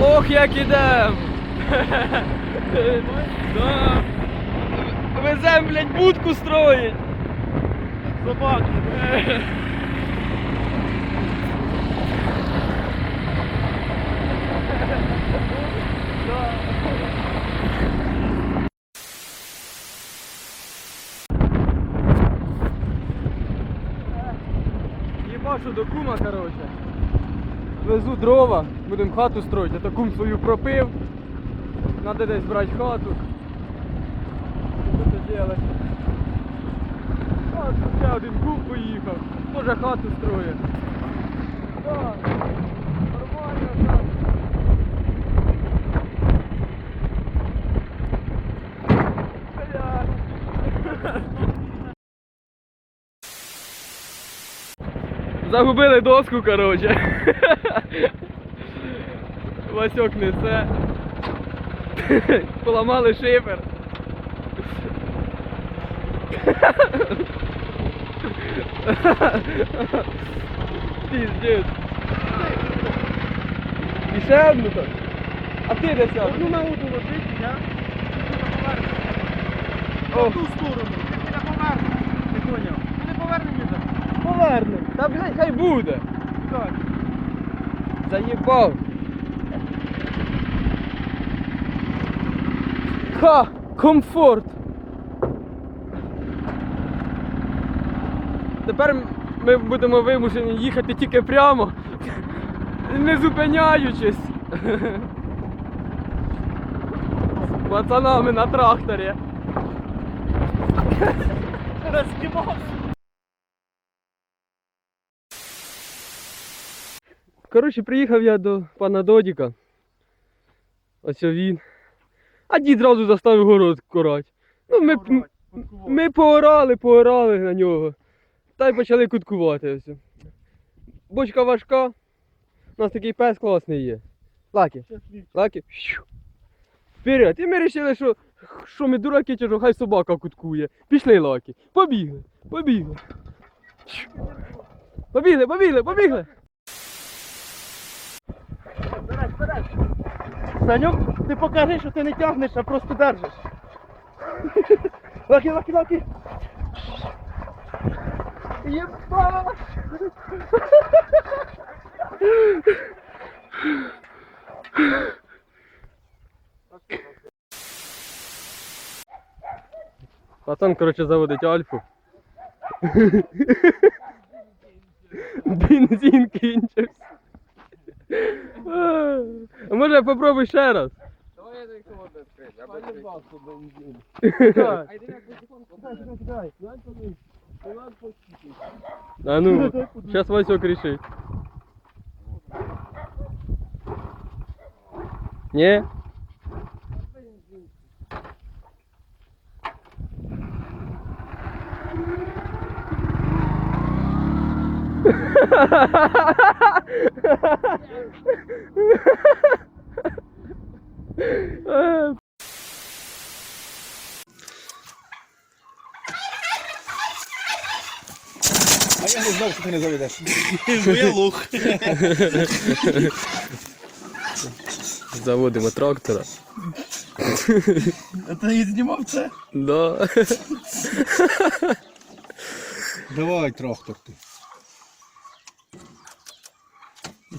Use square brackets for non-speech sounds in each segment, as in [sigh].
Ох, як ідем! Да. Везем, блядь, будку строїть! Собаки. Їбашу до кума, короче. Везу дрова, будемо хату строїти, а таку свою пропив. Надо десь брати хату. Що це? А, ще один кум поїхав. може хату строїть. Да, нормально так. Блядь. Загубили доску, короче. Васьок несе. Поламали шифер. Піздець. І ще одну так. А ти де сяв? Одну на одну ложить, я ту сторону. Ти не поверне. Ти поняв? Ти не поверне поверне. Та блядь, хай буде. Так. Заїбав. Ха! Комфорт. Тепер ми будемо вимушені їхати тільки прямо, не зупиняючись. З Пацанами на тракторі. Розкимався. Коротше, приїхав я до пана Додіка. Ось він. А дід зразу заставив город корати. Ну, ми, м- ми поорали, поорали на нього. Та й почали куткувати. Ось. Бочка важка. У нас такий пес класний є. Лакі. Щу. Вперед. І ми вирішили, що, що ми дураки, чи хай собака куткує. Пішли лакі. Побігли, побігли. Побігли, побігли, побігли. Збирай. Санюк, ти покажи, що ти не тягнеш, а просто держиш. Лаки, лаки, лаки. Єба! Пацан, короче, заводить альфу. [laughs] Бензин кінчився. А може попробуй ще раз? Давай я так холодно відкрити, я Пане бачу. Басу, бензин. А йди на телефон, Кидай, кидай, кидай. Дай помий. Дай посвіти. А ну, зараз Васьок рішить. Ні? А я не знав, що ти не заведеш. Бо я лох. Заводимо трактора. А ти і знімав це? Да. Давай трактор ти.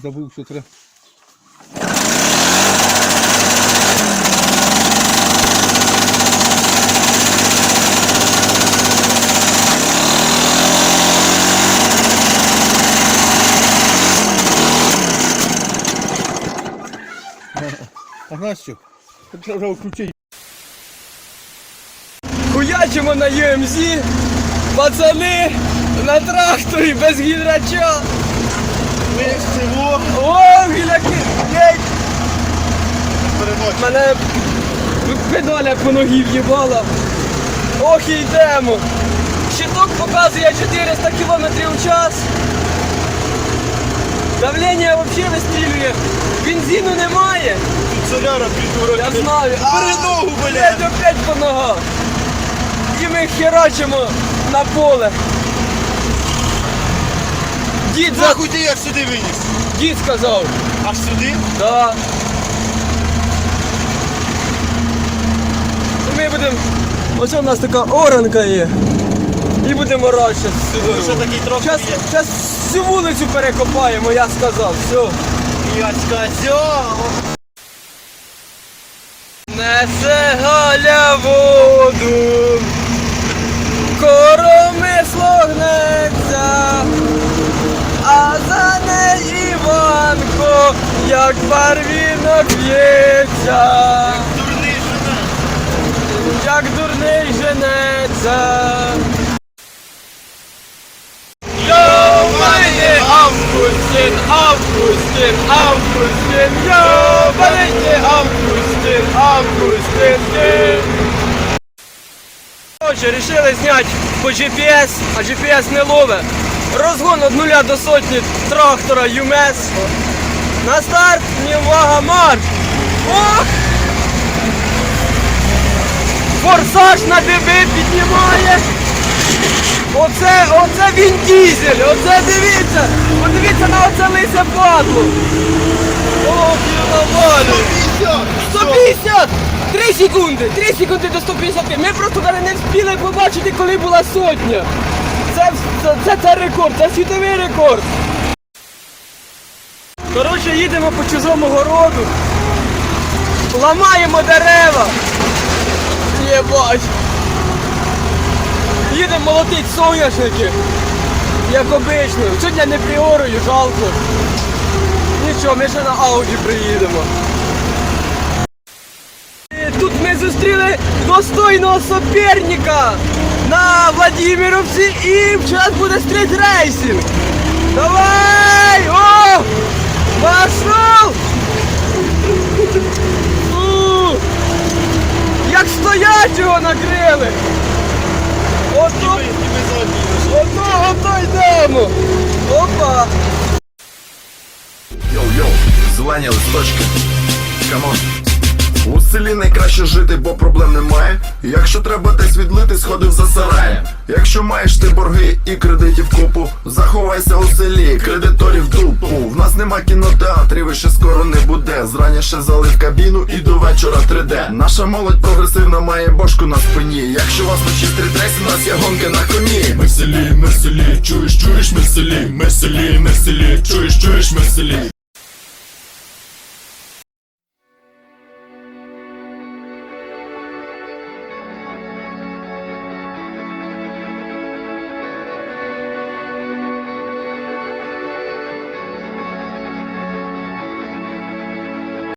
Забув, що треба. А знаєш що? Треба вже включити. Хуячимо на UMZ, пацани на тракторі без гідрача. Всього О, гіляки! Єй! Мене педаля по ногі в'їбала. Ох і йдемо. Щиток показує 400 км в час. Давлення взагалі вистрілює. Бензину немає. Соляра придурок. Я знаю. Ногу, Блядь, блядь. опять по ногах. І ми херачимо на поле. Дід, за... Нахуй ти як сюди виніс? Дід сказав. Аж сюди? Да. Ми будемо... Ось у нас така оранка є. І будемо орати зараз Що сюди. такий трохи Зараз, є? зараз всю вулицю перекопаємо, я сказав, все. Я сказав. Несе Галя воду, коромисло гнеться. Як барвінок жена. як дурний женеться. Йо, Йобаний Августин, Августин, Августин, йобаний Августин, Августин, є. Короче, рішили зняти по GPS, а GPS не ловить. Розгон від нуля до сотні трактора ЮМЕС. На старт, ні увага, марш! Ох! Форсаж на диби піднімає. Оце, оце він дізель, оце дивіться, подивіться на оце лисе падло. О, нормально. 150! 3 секунди! 3 секунди до 150! Ми просто навіть не встигли побачити, коли була сотня. Це, це, це, це рекорд, це світовий рекорд. Коротше, їдемо по чужому городу. Ламаємо дерева. Єбать. Їдемо молотить соняшники. Як обично. Сьогодні не приорую, жалко. Нічого, ми ще на ауді приїдемо. Тут ми зустріли достойного суперника на Владимировці і зараз буде стріт рейсинг. Давай! О! Нашел! У! Ну, як стоять його нагріли! Ото... Одного то йдемо! Опа! Йоу-йоу, званял с точки. Камон, У селі найкраще жити, бо проблем немає. Якщо треба десь відлити, сходив за сараєм. Якщо маєш ти борги і кредитів купу, заховайся у селі, кредиторів дупу. В нас нема кінотеатрів і ще скоро не буде. Зрання ще залив кабіну і до вечора 3D. Наша молодь прогресивна має бошку на спині. Якщо вас вночі стрітрейс, у нас є гонки на коні. Ми в селі, ми селі, чуєш, чуєш, ми селі, ми в селі, ми селі, чуєш, чуєш, ми селі.